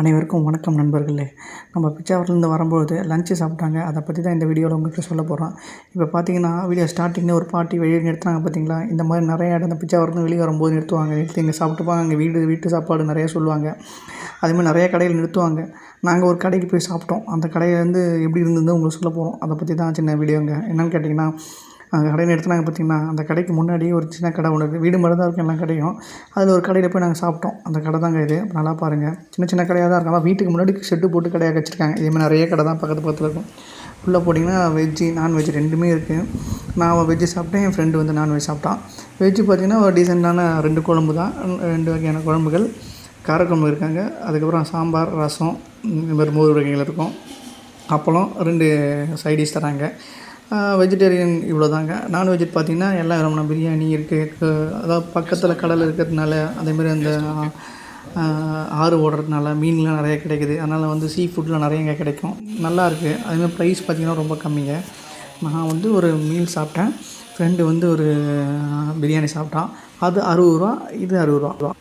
அனைவருக்கும் வணக்கம் நண்பர்களே. நம்ம பிச்சாவரத்துலேருந்து வரும்போது லஞ்சு சாப்பிட்டாங்க. அதை பற்றி தான் இந்த வீடியோவில் உங்களுக்கு சொல்ல போகிறோம் இப்போ பார்த்தீங்கன்னா வீடியோ ஸ்டார்டிங்கில் ஒரு பாட்டி வெளியே நிறுத்துறாங்க பார்த்தீங்களா? இந்த மாதிரி நிறைய இடம் இந்த பிச்சாவரத்துலேருந்து வெளியே வரும்போது நிறுத்துவாங்க. நிறுத்தி இங்கே சாப்பிட்டுப்பாங்க. அங்கே வீடு வீட்டு சாப்பாடு நிறையா சொல்லுவாங்க. அதேமாதிரி நிறைய கடையில் நிறுத்துவாங்க. நாங்கள் ஒரு கடைக்கு போய் சாப்பிட்டோம். அந்த கடையிலேருந்து எப்படி இருந்தது உங்களுக்கு சொல்ல போகிறோம் அதை பற்றி தான் சின்ன வீடியோங்க என்னென்னு கேட்டிங்கன்னா அந்த கடையில் நிறுத்தினாங்க பார்த்தீங்கன்னா அந்த கடைக்கு முன்னாடி ஒரு சின்ன கடை ஒன்று இருக்குது வீடு மட்டும் தான் இருக்கும் எல்லா கடையும். அதில் ஒரு கடையில் போய் நாங்கள் சாப்பிட்டோம். அந்த கடை தாங்க இது. நல்லா பாருங்கள் சின்ன சின்ன கடையாக தான் இருக்கும் ஆனால் வீட்டுக்கு முன்னாடி ஷெட்டு போட்டு கடையாக வச்சுருக்காங்க. இதேமாதிரி நிறைய கடை தான் பக்கத்து பக்கத்தில் இருக்கும். உள்ளே போட்டிங்கன்னா வெஜ்ஜு நான்வெஜ் ரெண்டுமே இருக்குது நான் வெஜ்ஜு சாப்பிட்டேன். என் ஃப்ரெண்டு வந்து நான்வெஜ் சாப்பிட்டான். வெஜ்ஜு பார்த்திங்கன்னா ஒரு டீசெண்டான ரெண்டு குழம்பு தான். ரெண்டு வகையான குழம்புகள். காரக்குழம்பு இருக்காங்க. அதுக்கப்புறம் சாம்பார் ரசம் இந்த மாதிரி மோர் வகைகள் இருக்கும். அப்பளம் ரெண்டு சைடிஷ் தராங்க. வெஜிடேரியன் இவ்வளோ தாங்க நான்வெஜ் பார்த்திங்கன்னா எல்லா விதமான பிரியாணி இருக்குது அதாவது பக்கத்தில் கடல் இருக்கிறதுனால அதேமாதிரி அந்த ஆறு ஓடுறதுனால மீன்லாம் நிறைய கிடைக்குது. அதனால் வந்து சீ ஃபுட்லாம் நிறைய இங்கே கிடைக்கும். நல்லா இருக்குது அதேமாதிரி ப்ரைஸ் பார்த்திங்கன்னா ரொம்ப கம்மிங்க. நான் வந்து ஒரு மீல் சாப்பிட்டேன். ஃப்ரெண்டு வந்து ஒரு பிரியாணி சாப்பிட்டான். அது அறுபது ரூபா இது அறுபது ரூபா.